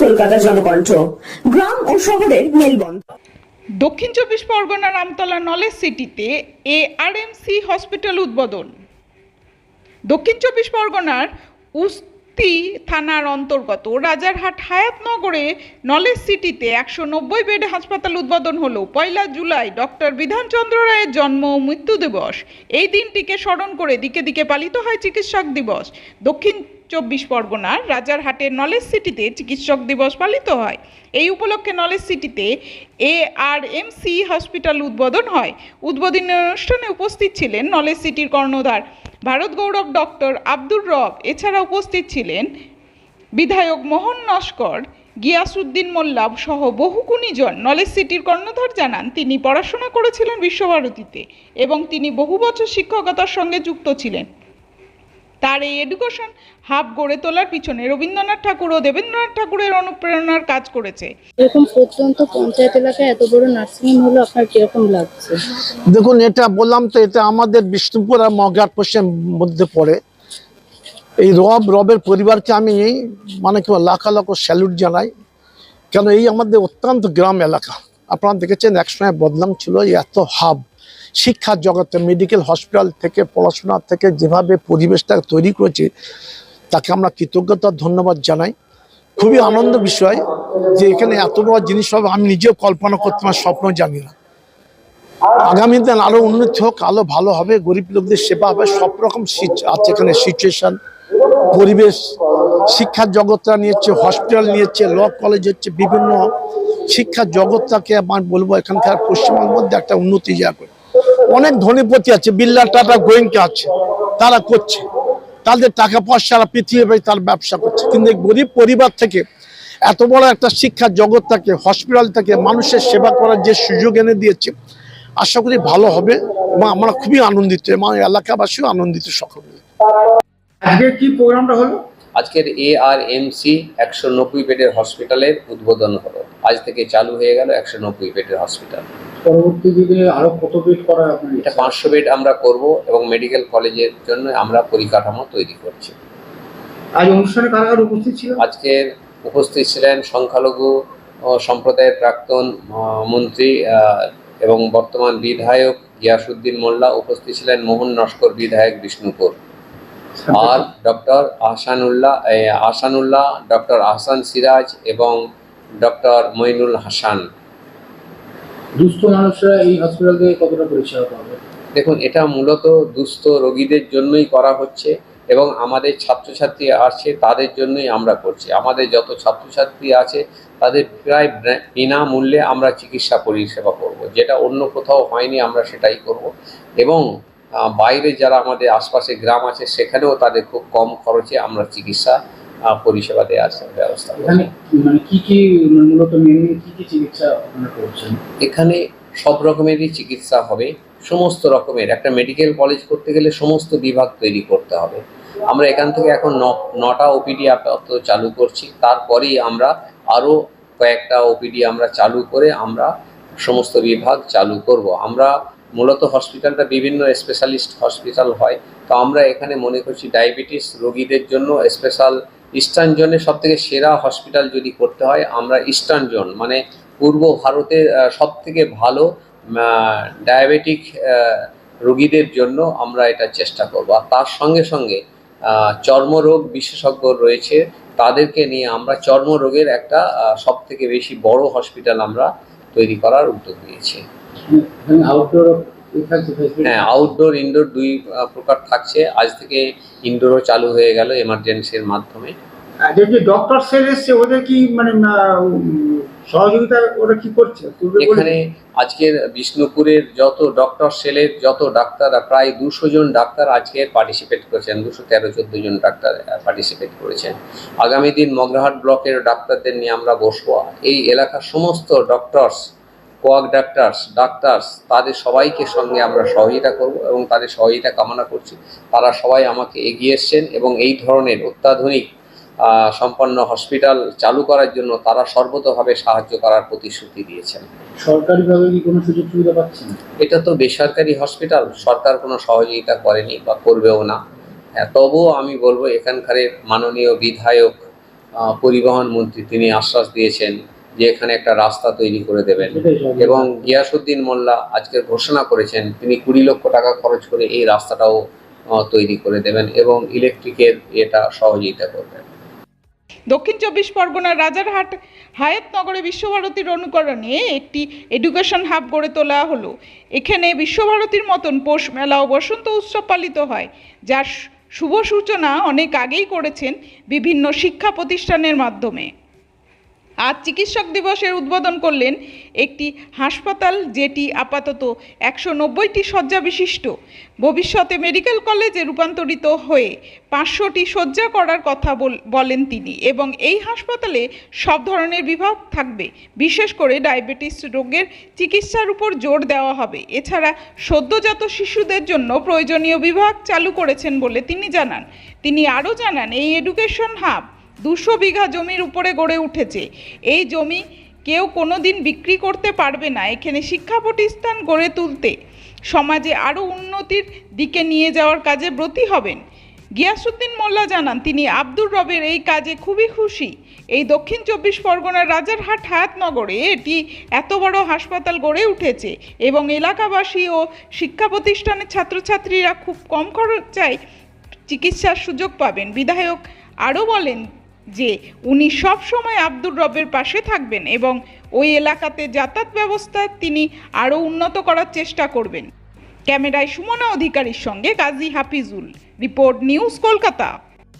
কলকাতা জনকণ্ঠ। গ্রাম ও শহরের মেলবন্ধন। দক্ষিণ চব্বিশ পরগনার আমতলা নলেজ সিটিতে সি হসপিটাল উদ্বোধন। দক্ষিণ চব্বিশ পরগনার উস্তি থানার অন্তর্গত রাজারহাট হায়াতনগরে নলেজ সিটিতে একশো নব্বই বেড হাসপাতাল উদ্বোধন হলো। পয়লা জুলাই ডক্টর বিধানচন্দ্র রায়ের জন্ম ও মৃত্যু দিবস। এই দিনটিকে স্মরণ করে দিকে দিকে পালিত হয় চিকিৎসক দিবস। দক্ষিণ চব্বিশ পরগনার রাজারহাটের নলেজ সিটিতে চিকিৎসক দিবস পালিত হয়। এই উপলক্ষে নলেজ সিটিতে A R M C hospital উদ্বোধন হয়। উদ্বোধনী অনুষ্ঠানে উপস্থিত ছিলেন নলেজ সিটির কর্ণধার ভারত গৌরব ডক্টর আব্দুর রব এছাড়া উপস্থিত ছিলেন বিধায়ক মোহন নস্কর গিয়াসুদ্দিন মোল্লা সহ বহু গুণীজন। নলেজ সিটির কর্ণধার জানান, তিনি পড়াশোনা করেছিলেন বিশ্বভারতীতে এবং তিনি বহু বছর শিক্ষকতার সঙ্গে যুক্ত ছিলেন। তার এই এডুকেশন হাব গড়ে তোলার পিছনে রবীন্দ্রনাথ ঠাকুর ও দেবেন্দ্রনাথ ঠাকুরের অনুপ্রেরণার কাজ করেছে। এরকম প্রত্যন্ত পঞ্চায়েত এলাকায় এত বড় নার্সিংহোম হলো আপনার কীরকম লাগছে? দেখুন এটা বললাম তো এটা আমাদের বিষ্ণুপুর আর মগার পশ্চিম মধ্যে পড়ে। এই রব রবের পরিবারকে আমি মানে কি বলে, লাখ লাখ স্যালুট জানাই। কেন এই আমাদের অত্যন্ত গ্রাম এলাকা। আপনারা দেখেছেন একসময় বদলাম ছিল এই এত হাব শিক্ষার জগতে মেডিকেল হসপিটাল থেকে, পড়াশোনা থেকে যেভাবে পরিবেশটা তৈরি করেছে, তাকে আমরা কৃতজ্ঞতা, ধন্যবাদ জানাই। খুবই আনন্দ বিষয় যে এখানে এত বড় জিনিস হবে, আমি নিজেও কল্পনা করতে আমার স্বপ্ন জানি না। আগামী দিন আরও উন্নতি হোক, আরও ভালো হবে, গরিব লোকদের সেবা হবে, সব রকম আছে এখানে সিচুয়েশন পরিবেশ শিক্ষার জগৎটা নিয়েছে হসপিটাল নিয়েছে ল কলেজ হচ্ছে, বিভিন্ন শিক্ষার জগৎটাকে আমার বলব, এখানকার পশ্চিমবঙ্গের মধ্যে একটা উন্নতি জায়গা করে অনেক ধনীপতি আছে বিল্লা টাটা গোয়েঙ্কা আছে তারা করছে। তাদের টাকা পয়সা সারা পৃথিবী তার ব্যবসা করছে। কিন্তু এই গরিব পরিবার থেকে এত বড় একটা শিক্ষার জগৎটাকে হসপিটাল থেকে মানুষের সেবা করার যে সুযোগ এনে দিয়েছে আশা করি ভালো হবে এবং আমরা খুবই আনন্দিত এবং এলাকাবাসীও আনন্দিত সকলে। আজকে কি প্রোগ্রামটা হলো? আজকের এ আর এম সি একশো নব্বই বেডের হসপিটালের উদ্বোধন হলো। আজ থেকে চালু হয়ে গেল একশো নব্বই বেডের হসপিটাল পরবর্তী দিনে আরও কত বেড করা আপনার এটা পাঁচশো বেড আমরা করব এবং মেডিকেল কলেজের জন্য আমরা পরিকাঠামো তৈরি করছি। আজ অনুষ্ঠানে কারা কারা উপস্থিত ছিল আজকের উপস্থিত ছিলেন সংখ্যালঘু সম্প্রদায়ের প্রাক্তন মন্ত্রী এবং বর্তমান বিধায়ক গিয়াসুদ্দিন মোল্লা উপস্থিত ছিলেন মোহন নস্কর বিধায়ক বিষ্ণুপুর। আর ডক্টর আহসানুল্লাহ আহসানুল্লাহ ডক্টর আহসান সিরাজ এবং ডক্টর মইনুল হাসান। দুস্থ মানুষরা এই হসপিটাল থেকে কতটা পরিষেবা পাবে? দেখুন, এটা মূলত দুস্থ রোগীদের জন্যই করা হচ্ছে এবং আমাদের ছাত্রছাত্রী আসছে, তাদের জন্যই আমরা করছি। আমাদের যত ছাত্রছাত্রী আছে, তাদের প্রায় বিনামূল্যে আমরা চিকিৎসা পরিষেবা করব। যেটা অন্য কোথাও হয়নি, আমরা সেটাই করব। এবং বাইরে যারা আমাদের আশপাশে গ্রাম আছে, সেখানেও তাদের খুব কম খরচে আমরা চিকিৎসা পরিষেবা দেওয়ার ব্যবস্থা এখানে মানে মানে এখানে সব রকমেরই চিকিৎসা হবে সমস্ত রকমের। একটা মেডিকেল কলেজ করতে গেলে সমস্ত বিভাগ তৈরি করতে হবে। আমরা এখান থেকে এখন নটা ওপিডি আপাতত চালু করছি। তারপরেই আমরা আরও কয়েকটা ওপিডি আমরা চালু করে আমরা সমস্ত বিভাগ চালু করব। আমরা মূলত হসপিটালটা বিভিন্ন স্পেশালিস্ট হসপিটাল হয়। তো আমরা এখানে মনে করছি ডায়াবেটিস রোগীদের জন্য স্পেশাল ইস্টার্ন জোনে সব থেকে সেরা হসপিটাল যদি করতে হয়, আমরা ইস্টার্ন জোন মানে পূর্ব ভারতের সব থেকে ভালো ডায়াবেটিক রোগীদের জন্য আমরা এটা চেষ্টা করব। আর তার সঙ্গে সঙ্গে চর্মরোগ বিশেষজ্ঞ রয়েছে, তাদেরকে নিয়ে আমরা চর্মরোগের একটা সব থেকে বেশি বড় হসপিটাল আমরা তৈরি করার উদ্যোগ নিয়েছি। হ্যাঁ আউটডোর ইনডোর দুই প্রকার থাকছে। আজ থেকে ইনডোরও চালু হয়ে গেল এমার্জেন্সির মাধ্যমে। যে যে ডক্টর সেল এসছে ওদের কি মানে সহযোগিতা ওরা কি করছে? এখানে আজকের বিষ্ণুপুরের যত ডক্টর সেলের যত ডাক্তাররা প্রায় দুশো জন ডাক্তার আজকে পার্টিসিপেট করেছেন। দুশো তেরো চোদ্দ জন ডাক্তার পার্টিসিপেট করেছেন। আগামী দিন মগরাহাট ব্লকের ডাক্তারদের নিয়ে আমরা বসবো। এই এলাকার সমস্ত ডক্টরস কোয়াক ডাক্তারস ডাক্তারস তাদের সবাইকে সঙ্গে আমরা সহযোগিতা করব এবং তাদের সহযোগিতা কামনা করছি। তারা সবাই আমাকে এগিয়ে এসছেন এবং এই ধরনের অত্যাধুনিক সম্পন্ন হসপিটাল চালু করার জন্য তারা সর্বতভাবে সাহায্য করার প্রতিশ্রুতি দিয়েছেন। সরকারিভাবে কি কোনো সুযোগ সুবিধা পাচ্ছেন? এটা তো বেসরকারি হসপিটাল সরকার কোনো সহযোগিতা করেনি বা করবেও না। হ্যাঁ তবুও আমি বলব এখানকার মাননীয় বিধায়ক পরিবহন মন্ত্রী তিনি আশ্বাস দিয়েছেন যে এখানে একটা রাস্তা তৈরি করে দেবেন। এবং গিয়াসুদ্দিন মোল্লা আজকের ঘোষণা করেছেন তিনি কুড়ি লক্ষ টাকা খরচ করে এই রাস্তাটাও আহ, তৈরি করে দেবেন এবং ইলেকট্রিকের এটা সহযোগিতা করবেন। দক্ষিণ চব্বিশ পরগনার রাজারহাট হায়াতনগরে বিশ্বভারতীর অনুকরণে একটি এডুকেশন হাব গড়ে তোলা হলো। এখানে বিশ্বভারতীর মতন পৌষ মেলা ও বসন্ত উৎসব পালিত হয় যার শুভ সূচনা অনেক আগেই করেছেন বিভিন্ন শিক্ষা প্রতিষ্ঠানের মাধ্যমে। আজ চিকিৎসক দিবসের উদ্বোধন করলেন একটি হাসপাতাল যেটি আপাতত একশো নব্বইটি শয্যা বিশিষ্ট। ভবিষ্যতে মেডিকেল কলেজে রূপান্তরিত হয়ে পাঁচশোটি শয্যা করার কথা বল- বলেন তিনি এবং এই হাসপাতালে সব ধরনের বিভাগ থাকবে। বিশেষ করে ডায়াবেটিস রোগের চিকিৎসার উপর জোর দেওয়া হবে। এছাড়া সদ্যজাত শিশুদের জন্য প্রয়োজনীয় বিভাগ চালু করেছেন বলে তিনি জানান। তিনি আরও জানান, এই এডুকেশন হাব দুশো বিঘা জমির উপরে গড়ে উঠেছে। এই জমি কেউ কোনো দিন বিক্রি করতে পারবে না। এখানে শিক্ষা প্রতিষ্ঠান গড়ে তুলতে সমাজে আরও উন্নতির দিকে নিয়ে যাওয়ার কাজে ব্রতী হবেন। গিয়াসুদ্দিন মোল্লা জানান, তিনি আব্দুর রবের এই কাজে খুবই খুশি। এই দক্ষিণ চব্বিশ পরগনার রাজারহাট হায়াতনগরে এটি এত বড় হাসপাতাল গড়ে উঠেছে এবং এলাকাবাসী ও শিক্ষা প্রতিষ্ঠানের ছাত্রছাত্রীরা খুব কম খরচায় চিকিৎসার সুযোগ পাবেন। বিধায়ক আরও বলেন যে উনি সব সময় আব্দুর রবের পাশে থাকবেন এবং ওই এলাকাতে যাতায়াত ব্যবস্থা তিনি আরও উন্নত করার চেষ্টা করবেন। ক্যামেরায় সুমনা অধিকারীর সঙ্গে Kazi Hafizul. Report news Kolkata.